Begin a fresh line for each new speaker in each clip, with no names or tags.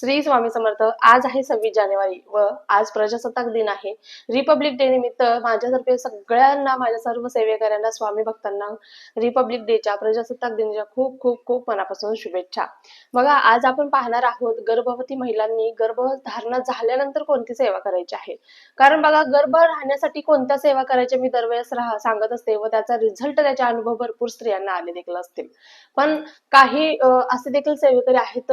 श्री स्वामी समर्थ आज आहे सव्वीस जानेवारी व आज प्रजासत्ताक दिन आहे. रिपब्लिक डे निमित्त माझ्यातर्फे सगळ्यांना माझ्या सर्व सेवेकऱ्यांना स्वामी भक्तांना रिपब्लिक डेच्या प्रजासत्ताक दिनाच्या खूप खूप खूप मनापासून शुभेच्छा. बघा आज आपण पाहणार आहोत गर्भवती महिलांनी गर्भधारणा झाल्यानंतर कोणती सेवा करायची आहे? कारण बघा गर्भ राहण्यासाठी कोणत्या सेवा करायच्या मी दरवेळेस राहा सांगत असते व त्याचा रिझल्ट त्याचे अनुभव भरपूर स्त्रियांना आले देखील असतील. पण काही असे देखील सेवेकरी आहेत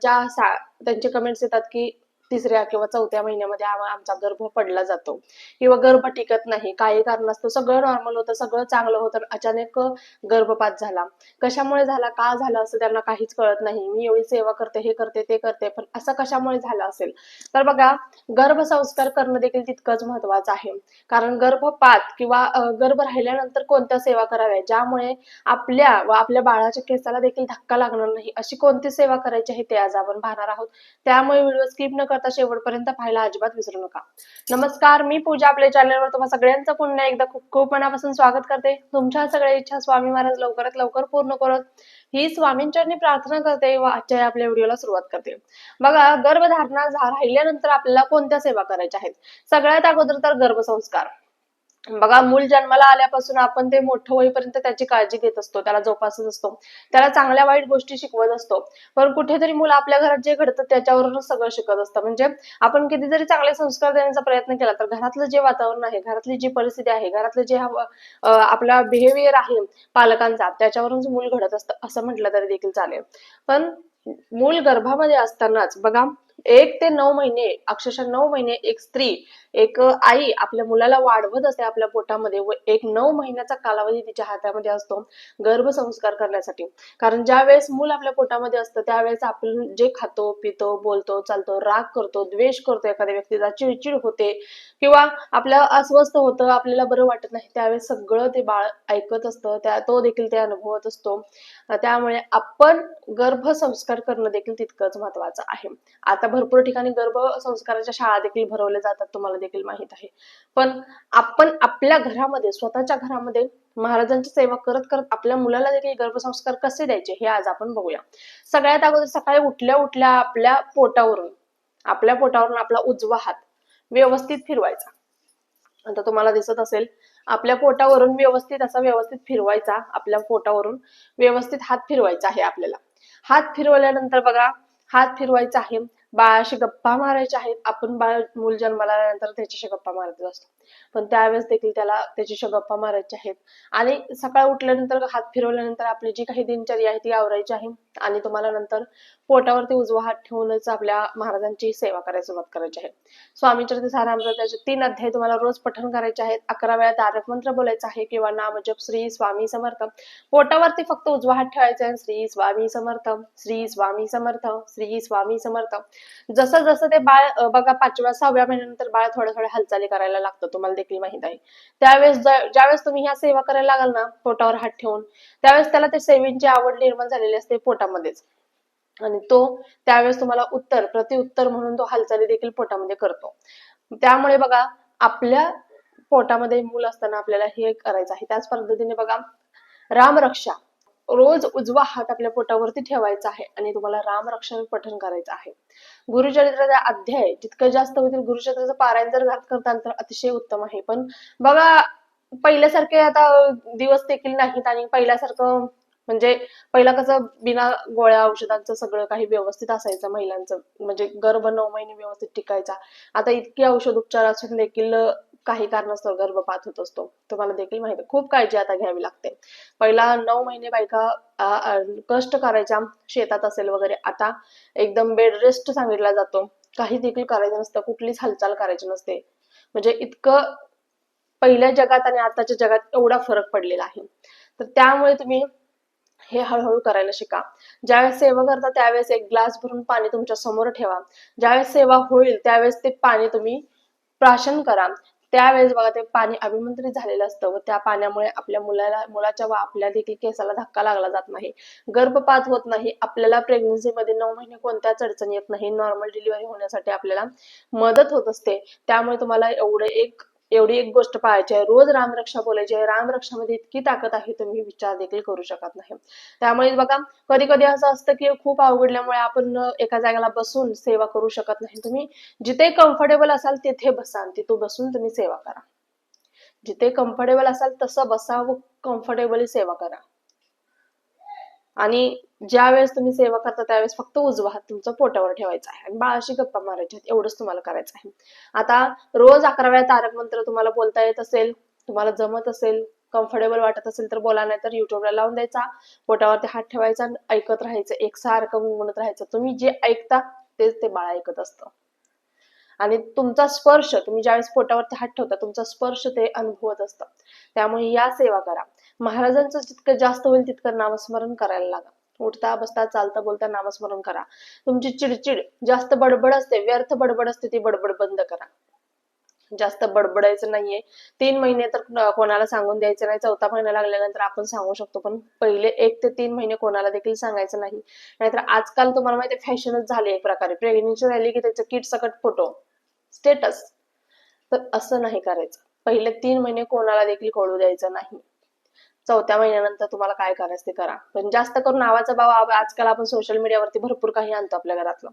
ज्या सा- त्यांचे कमेंट्स येतात की तिसऱ्या किंवा चौथ्या महिन्यामध्ये आमचा गर्भ पडला जातो. किंवा गर्भ टिकत नाही काही कारण असतं सगळं नॉर्मल होतं सगळं चांगलं होतं अचानक गर्भपात झाला. कशामुळे झाला का झाला असं त्यांना काहीच कळत नाही. मी एवढी सेवा करते हे करते ते करते पण असं कशामुळे झालं असेल? तर बघा गर्भसंस्कार करणं देखील तितकंच महत्वाचं आहे. कारण गर्भपात किंवा गर्भ राहिल्यानंतर कोणत्या सेवा कराव्या ज्यामुळे आपल्या व आपल्या बाळाच्या केसाला देखील धक्का लागणार नाही. अशी कोणती सेवा करायची आहे ते आज आपण पाहणार आहोत. त्यामुळे व्हिडिओ स्किप न करता शेवटपर्यंत पाहायला अजिबात विसरू नका. नमस्कार मी पूजा आपल्या चॅनलवर तुम्हा सगळ्यांचं पुन्हा एकदा खूप खूप मनापासून स्वागत करते. तुमच्या सगळ्या इच्छा स्वामी महाराज लवकरात लवकर पूर्ण करत. ही स्वामींचरणी प्रार्थना करते व आजच्या आपल्या व्हिडिओला सुरुवात करते. बघा गर्भधारणा राहिल्यानंतर आपल्याला कोणत्या सेवा करायच्या आहेत? सगळ्यात अगोदर तर गर्भसंस्कार. बघा मूल जन्माला आल्यापासून आपण ते मोठं होईपर्यंत त्याची काळजी घेत असतो त्याला जोपासत असतो त्याला चांगल्या वाईट गोष्टी शिकवत असतो. पण कुठेतरी मुलं आपल्या घरात जे घडतं त्याच्यावरूनच सगळं शिकत असतं. म्हणजे आपण किती जरी चांगले संस्कार देण्याचा प्रयत्न केला तर घरातलं जे वातावरण आहे घरातली जी परिस्थिती आहे घरातलं जे आपला बिहेवियर आहे पालकांचा त्याच्यावरूनच मूल घडत असतं असं म्हटलं तरी देखील चालेल. पण मूल गर्भामध्ये असतानाच बघा एक ते नऊ महिने अक्षरशः नऊ महिने एक स्त्री एक आई आपल्या मुलाला वाढवत असते आपल्या पोटामध्ये व एक नऊ महिन्याचा कालावधी तिच्या हातामध्ये असतो गर्भसंस्कार करण्यासाठी. कारण ज्या वेळेस मूल आपल्या पोटामध्ये असतं त्यावेळेस आपण जे खातो पितो बोलतो चालतो राग करतो द्वेष करतो एखाद्या व्यक्तीचा चिडचिड होते किंवा आपल्या अस्वस्थ होतं आपल्याला बरं वाटत नाही त्यावेळेस सगळं ते बाळ ऐकत असतं त्या तो देखील ते अनुभवत असतो. त्यामुळे आपण गर्भसंस्कार करणं देखील तितकंच महत्वाचं आहे. आता भरपूर ठिकाणी गर्भसंस्काराच्या शाळा देखील भरवल्या जातात तुम्हाला देखील माहीत आहे. पण आपण आपल्या घरामध्ये स्वतःच्या घरामध्ये महाराजांची सेवा करत करत आपल्या मुलाला देखील गर्भसंस्कार कसे द्यायचे हे आज आपण बघूया. सगळ्यात अगोदर सकाळी उठल्या उठल्या आपल्या पोटावरून आपल्या पोटावरून आपला उजवा हात व्यवस्थित फिरवायचा. आता तुम्हाला दिसत असेल आपल्या पोटावरून व्यवस्थित असा व्यवस्थित फिरवायचा आपल्या पोटावरून व्यवस्थित हात फिरवायचा आहे आपल्याला. हात फिरवल्यानंतर बघा हात फिरवायचा आहे. बाळाशी गप्पा मारायच्या आहेत. आपण बाळ मूल जन्माला आल्यानंतर त्याच्याशी गप्पा मारत असतो. पण त्यावेळेस देखील त्याला त्याच्याशी गप्पा मारायच्या आहेत. आणि सकाळ उठल्यानंतर हात फिरवल्यानंतर आपली जी काही दिनचर्या आहे ती आवरायची आहे. आणि तुम्हाला नंतर पोटावरती उजवा हात ठेवूनच आपल्या महाराजांची सेवा करायला सुरुवात करायची आहे. स्वामीचरित्र त्याचे तीन अध्याय तुम्हाला रोज पठण करायचे आहेत. अकरा वेळा तारक मंत्र बोलायचं आहे किंवा नामजप श्री स्वामी समर्थ. पोटावरती फक्त उजवा हात ठेवायचा आहे श्री स्वामी समर्थ श्री स्वामी समर्थ श्री स्वामी समर्थ. जसं जसं ते बाळ बघा पाचव्या सहाव्या महिन्यानंतर बाळ थोड्या थोड्या हालचाली करायला लागतं तुम्हाला देखील माहीत आहे. त्यावेळेस ज्यावेळेस तुम्ही ह्या सेवा करायला लागाल ना पोटावर हात ठेवून त्यावेळेस त्याला ते सेवेची आवड निर्माण झालेली असते पोटामध्येच. आणि तो त्यावेळेस तुम्हाला उत्तर प्रतिउत्तर म्हणून तो हालचाली देखील पोटामध्ये करतो. त्यामुळे बघा आपल्या पोटामध्ये मूल असताना आपल्याला हे करायचं आहे. त्याच पद्धतीने बघा रामरक्षा रोज उजवा हात आपल्या पोटावरती ठेवायचा आहे आणि तुम्हाला रामरक्षा पठण करायचं आहे. गुरुचरित्राचा अध्याय जितकं जास्त होतील गुरुचरित्राचं पारायण जर घात करता तर अतिशय उत्तम आहे. पण बघा पहिल्यासारखे आता दिवस देखील नाहीत आणि पहिल्यासारखं म्हणजे पहिला कसं बिना गोळ्या औषधांचं सगळं काही व्यवस्थित असायचं महिलांचं. म्हणजे गर्भ नऊ महिने व्यवस्थित टिकायचा. आता इतके औषध उपचार असून देखील काही कारणास्तव गर्भपात होत असतो. तुम्हाला देखील माहिती खूप काळजी आता घ्यावी लागते. पहिला नऊ महिने बायका कष्ट करायच्या शेतात असेल वगैरे आता एकदम बेड रेस्ट सांगितला जातो. काही देखील करायचं नसतं. कुठलीच हालचाल करायची नसते. म्हणजे इतकं पहिल्या जगात आणि आताच्या जगात एवढा फरक पडलेला आहे. तर त्यामुळे तुम्ही हे हळूहळू करायला शिका. ज्यावेळेस सेवा करता त्यावेळेस एक ग्लास भरून पाणी तुमच्यासमोर ठेवा. ज्यावेळेस सेवा होईल त्यावेळेस ते पाणी तुम्ही प्राशन करा. त्यावेळेस बघा ते पाणी अभिमंत्रित झालेलं असतं व त्या पाण्यामुळे आपल्या मुलाला मुलाच्या व आपल्या देखील केसाला धक्का लागला जात नाही. गर्भपात होत नाही आपल्याला प्रेग्नन्सीमध्ये नऊ महिने कोणत्याच अडचणी येत नाही. नॉर्मल डिलिव्हरी होण्यासाठी आपल्याला मदत होत असते. त्यामुळे तुम्हाला एवढं एक एवढी एक गोष्ट पाहायची आहे. रोज रामरक्षा बोलायची आहे. रामरक्षामध्ये इतकी ताकद आहे तुम्ही विचार देखील करू शकत नाही. त्यामुळे बघा कधी कधी असं असतं की खूप अवघडल्यामुळे आपण एका जागेला बसून सेवा करू शकत नाही. तुम्ही जिथे कम्फर्टेबल असाल तिथे बसा तिथून बसून तुम्ही सेवा करा. जिथे कम्फर्टेबल असाल तसं बसा व कम्फर्टेबली सेवा करा. आणि ज्या वेळेस तुम्ही सेवा करता त्यावेळेस फक्त उजवा हात तुमचा पोटावर ठेवायचा आहे. आणि बाळाशी गप्पा मारायच्या आहेत एवढंच तुम्हाला करायचं आहे. आता रोज अकरा वेळा तारक मंत्र तुम्हाला बोलता येत असेल तुम्हाला जमत असेल कम्फर्टेबल वाटत असेल तर बोला नाही तर युट्यूबला लावून द्यायचा पोटावरती हात ठेवायचा आणि ऐकत राहायचं एकसारखं गुणगुणत राहायचं. तुम्ही जे ऐकता तेच ते बाळ ऐकत असतं. आणि तुमचा स्पर्श तुम्ही ज्यावेळेस पोटावरती हात ठेवता तुमचा स्पर्श ते अनुभवत असतं. त्यामुळे या सेवा करा. महाराजांचं जितकं जास्त होईल तितकं नामस्मरण करायला लागा. उठता बसता चालता बोलता नामस्मरण करा. तुमची चिडचिड जास्त बडबड असते व्यर्थ बडबड असते ती बडबड बंद करा. जास्त बडबडायचं नाहीये. तीन महिने तर कोणाला सांगून द्यायचं नाही. चौथा महिना लागल्यानंतर आपण सांगू शकतो पण पहिले एक ते तीन महिने कोणाला देखील सांगायचं नाही. नाहीतर आजकाल तुम्हाला माहिती फॅशनच झाली एक प्रकारे. प्रेग्नेन्सी राहिली की त्याचं किट सकट फोटो स्टेटस तर असं नाही करायचं. पहिले तीन महिने कोणाला देखील कळू द्यायचं नाही. चौथ्या महिन्यानंतर तुम्हाला काय करायचं ते करा. पण जास्त करून नावाचा भाव आजकाल आपण सोशल मीडियावरती भरपूर काही आणतो आपल्या घरातलं.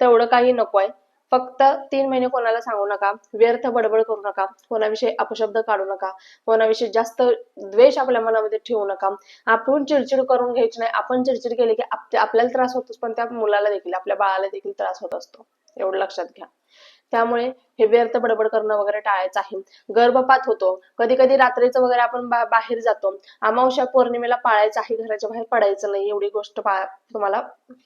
तेवढं काही नकोय फक्त तीन महिने कोणाला सांगू नका. व्यर्थ बडबड करू नका. कोणाविषयी अपशब्द काढू नका. कोणाविषयी जास्त द्वेष आपल्या मनामध्ये ठेवू नका. आपण चिडचिड करून घ्यायची नाही. आपण चिडचिड केली की आपल्याला त्रास होतोच. पण त्या मुलाला देखील आपल्या बाळाला देखील त्रास होत असतो. एवढं लक्षात घ्या. त्यामुळे हे व्यर्थ बडबड करणं वगैरे टाळायचं आहे. गर्भपात होतो. कधी कधी रात्रीचं वगैरे आपण बा- बाहेर जातो. अमावस्या पौर्णिमेला पाळायचं आहे घराच्या बाहेर पडायचं नाही एवढी गोष्ट तुम्हाला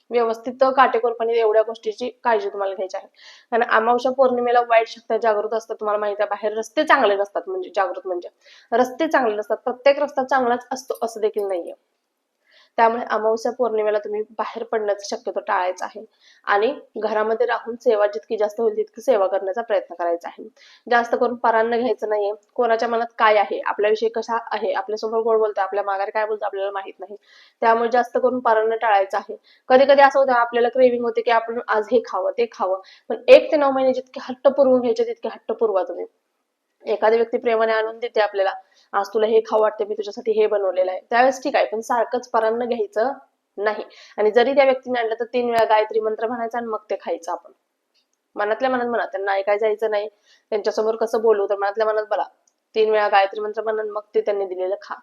व्यवस्थित काटेकोरपणे एवढ्या गोष्टीची काळजी तुम्हाला घ्यायची आहे. कारण अमावस्या पौर्णिमेला वाईट शक्ती जागृत असतात तुम्हाला माहिती आहे. बाहेर रस्ते चांगले नसतात म्हणजे जागृत म्हणजे. रस्ते चांगले नसतात. प्रत्येक रस्ता चांगलाच असतो असं देखील नाहीये. त्यामुळे अमावस्या पौर्णिमेला तुम्ही बाहेर पडण्याचं शक्यतो टाळायचं आहे. आणि घरामध्ये राहून सेवा जितकी जास्त होईल तितकी सेवा करण्याचा प्रयत्न करायचा आहे. जास्त करून परान्न घ्यायचं नाहीये. कोणाच्या मनात काय आहे? आपल्याविषयी कसा आहे? आपल्यासमोर गोड बोलतो आपल्या माघारी काय बोलतो आपल्याला माहीत नाही. त्यामुळे जास्त करून परान्न टाळायचं आहे. कधी कधी असं होतं आपल्याला क्रेविंग होते की आपण आज हे खावं ते खावं. पण एक ते नऊ महिने जितके हट्ट पुरवून घ्यायचे तितके हट्ट पुरवा तुम्ही. एखादी व्यक्ती प्रेमाने आणून देते आपल्याला. आज तुला हे खाऊ वाटते मी तुझ्यासाठी हे बनवलेलं आहे. त्यावेळेस ठीक आहे पण सारखंच परांना घ्यायचं नाही. आणि जरी त्या व्यक्तीने आणलं तर तीन वेळा गायत्री मंत्र म्हणायचा आणि मग ते खायचं आपण. मनातल्या मनात म्हणा त्यांना ऐकाय जायचं नाही. त्यांच्यासमोर कसं बोलू तर मनातल्या मनात बोला. तीन वेळा गायत्री मंत्र म्हणून मग ते त्यांनी दिलेलं खा.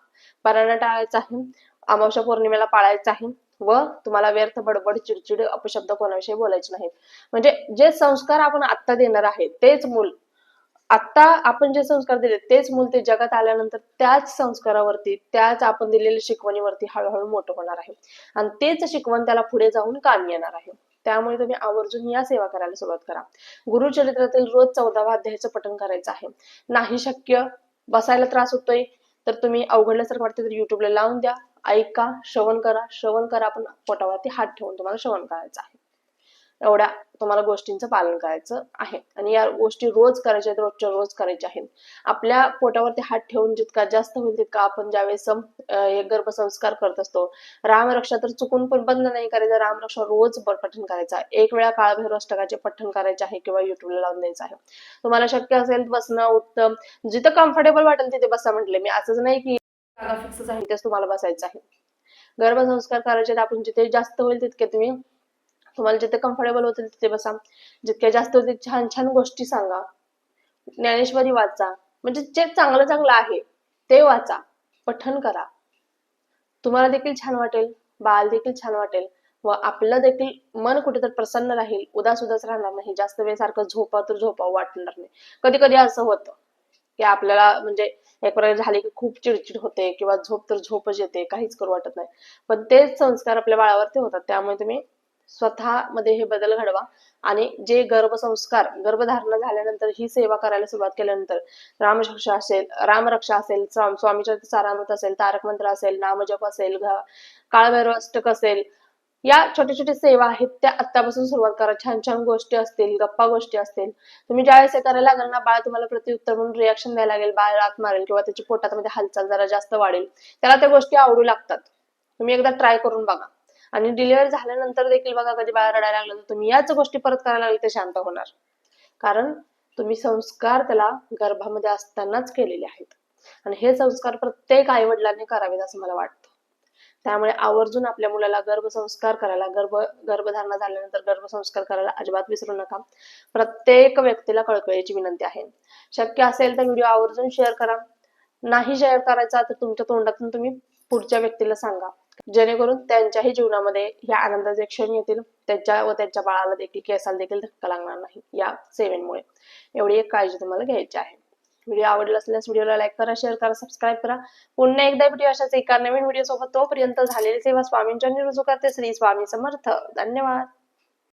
परांना टाळायचं आहे अमावस्या पौर्णिमेला पाळायचं आहे व तुम्हाला व्यर्थ बडबड चिडचिड अपशब्द कोणाविषयी बोलायचे नाहीत म्हणजे जे संस्कार आपण आत्ता देणार आहे तेच मूल आता आपण जे संस्कार दिले तेच मूल ते जगात आल्यानंतर त्याच संस्कारावरती त्याच आपण दिलेल्या शिकवणीवरती हळूहळू मोठं होणार आहे. आणि तेच शिकवण त्याला पुढे जाऊन काम येणार आहे. त्यामुळे तुम्ही आवर्जून या सेवा करायला सुरुवात करा. गुरुचरित्रातील रोज चौदावा अध्यायाचं पठण करायचं आहे. नाही शक्य बसायला त्रास होतोय तर तुम्ही अवघडल्यासारखं वाटतं तर युट्यूबला लावून द्या. ऐका श्रवण करा. श्रवण करा पण पोटावरती हात ठेवून तुम्हाला श्रवण करायचं आहे. एवढ्या तुम्हाला गोष्टींचं पालन करायचं आहे. आणि या गोष्टी रोज करायच्या आहेत रोजच्या रोज करायच्या आहेत. आपल्या पोटावरती हात ठेवून जितका जास्त होईल तितका आपण ज्यावेळेस अं, गर्भसंस्कार करत असतो रामरक्षा तर चुकून पण बंद नाही करायचं. रामरक्षा रोज पठण करायचा एक वेळा काळभैरव अष्टकाचे पठण करायचे आहे किंवा युट्यूबला लावून द्यायचं आहे. तुम्हाला शक्य असेल बसणं उठतं जिथं कम्फर्टेबल वाटेल तिथे बसा म्हटले. मी असंच नाही की जागा आहे तेच तुम्हाला बसायचं आहे. गर्भसंस्कार करायचे आपण जिथे जास्त होईल तितके तुम्ही तुम्हाला जिथे कम्फर्टेबल होतील तिथे बसा. जितक्या जास्त होतील छान छान गोष्टी सांगा. ज्ञानेश्वरी वाचा. म्हणजे जे चांगलं चांगलं आहे ते वाचा. पठण करा. तुम्हाला देखील छान वाटेल. बाळ देखील छान वाटेल. व आपलं देखील मन कुठेतरी प्रसन्न राहील. उदास उदास राहणार नाही. जास्त वेळ सारखं झोपा तर झोपा वाटणार नाही. कधी कधी असं होतं की आपल्याला म्हणजे एक प्रकारे झाले की खूप चिडचिड होते किंवा झोप तर झोपच येते. काहीच करू वाटत नाही. पण तेच संस्कार आपल्या बाळावरती होतात. त्यामुळे तुम्ही स्वतःमध्ये हे बदल घडवा. आणि जे गर्भसंस्कार गर्भधारणा झाल्यानंतर ही सेवा करायला सुरुवात केल्यानंतर रामरक्षा असेल रामरक्षा असेल स्वामीच्या सारामृत असेल तारक मंत्र असेल नामजप असेल घ- काळभैरव अष्टक असेल या छोट्या छोट्या सेवा आहेत त्या आत्तापासून सुरुवात करा. छान छान गोष्टी असतील गप्पा गोष्टी असतील. तुम्ही ज्यावेळेस हे करायला लागल ना बाळ तुम्हाला प्रत्युत्तर म्हणून रिॲक्शन द्यायला लागेल बाळ रात मारेल किंवा त्याची पोटामध्ये हालचाल जरा जास्त वाढेल. त्याला त्या गोष्टी आवडू लागतात. तुम्ही एकदा ट्राय करून बघा. आणि डिलिव्हरी झाल्यानंतर देखील बघा कधी बाहेर रडायला लागलं तर तुम्ही याच गोष्टी परत करायला लागले ते शांत होणार. कारण तुम्ही संस्कार त्याला गर्भामध्ये असतानाच केलेले आहेत. आणि हे संस्कार प्रत्येक आई वडिलांनी करावेत असं मला वाटतं. त्यामुळे आवर्जून आपल्या मुलाला गर्भसंस्कार करायला गर्भ गर्भधारणा झाल्यानंतर गर्भसंस्कार करायला अजिबात विसरू नका. प्रत्येक व्यक्तीला कळकळीची विनंती आहे. शक्य असेल तर व्हिडिओ आवर्जून शेअर करा. नाही शेअर करायचा तर तुमच्या तोंडातून तुम्ही पुढच्या व्यक्तीला सांगा. जेणेकरून त्यांच्याही जीवनामध्ये ह्या आनंदाचे क्षण येतील. त्यांच्या व त्यांच्या बाळाला देखील केसाला देखील धक्का लागणार नाही या सेवेमुळे. एवढी एक काळजी तुम्हाला घ्यायची आहे. व्हिडिओ आवडला असल्यास व्हिडिओला लाईक करा शेअर करा सबस्क्राईब करा. पुन्हा एकदा व्हिडिओ अशाच एका नवीन व्हिडिओ सोबत तोपर्यंत झालेली सेवा स्वामींच्या रुजू करते. श्री स्वामी समर्थ. धन्यवाद.